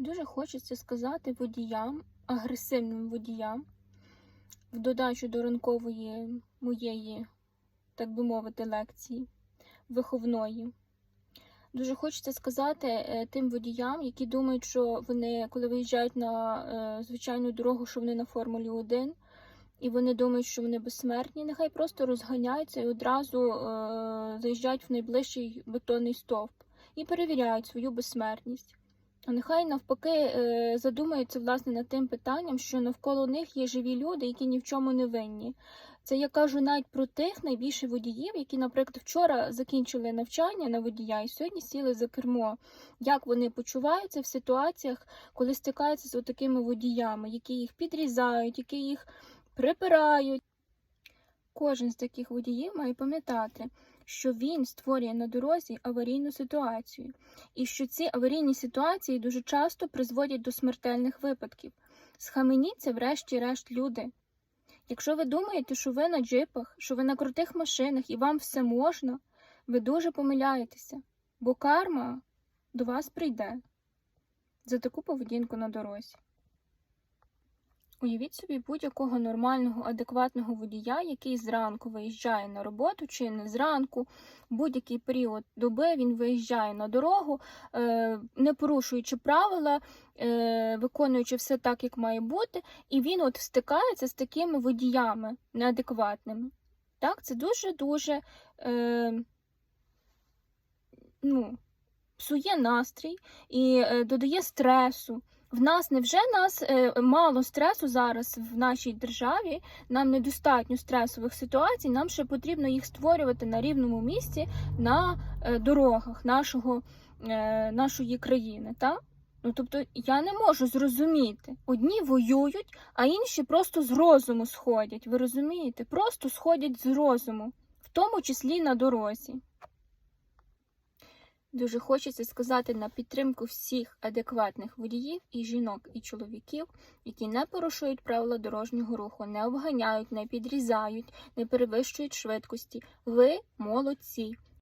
Дуже хочеться сказати водіям, агресивним водіям, в додачу до ранкової моєї, так би мовити, лекції виховної. Дуже хочеться сказати е, тим водіям, які думають, що вони, коли виїжджають на е, звичайну дорогу, що вони на Формулі 1, і вони думають, що вони безсмертні, нехай просто розганяються і одразу е, заїжджають в найближчий бетонний стовп і перевіряють свою безсмертність. А нехай навпаки е, задумаються власне над тим питанням, що навколо них є живі люди, які ні в чому не винні. Це я кажу навіть про тих найбільше водіїв, які, наприклад, вчора закінчили навчання на водія і сьогодні сіли за кермо. Як вони почуваються в ситуаціях, коли стикаються з такими водіями, які їх підрізають, які їх припирають. Кожен з таких водіїв має пам'ятати, що він створює на дорозі аварійну ситуацію, і що ці аварійні ситуації дуже часто призводять до смертельних випадків. Схаменіться, врешті-решт, люди. Якщо ви думаєте, що ви на джипах, що ви на крутих машинах і вам все можна, ви дуже помиляєтеся, бо карма до вас прийде за таку поведінку на дорозі. Уявіть собі будь-якого нормального, адекватного водія, який зранку виїжджає на роботу чи не зранку, будь-який період доби він виїжджає на дорогу, е, не порушуючи правила, е, виконуючи все так, як має бути, і він от стикається з такими водіями неадекватними. Так, це дуже-дуже е, ну, псує настрій і е, додає стресу. В нас невже нас е, мало стресу зараз в нашій державі, нам недостатньо стресових ситуацій, нам ще потрібно їх створювати на рівному місці на е, дорогах нашого, е, нашої країни. Так? Ну, тобто я не можу зрозуміти. Одні воюють, а інші просто з розуму сходять. Ви розумієте? Просто сходять з розуму, в тому числі на дорозі. Дуже хочеться сказати на підтримку всіх адекватних водіїв і жінок, і чоловіків, які не порушують правила дорожнього руху, не обганяють, не підрізають, не перевищують швидкості. Ви молодці.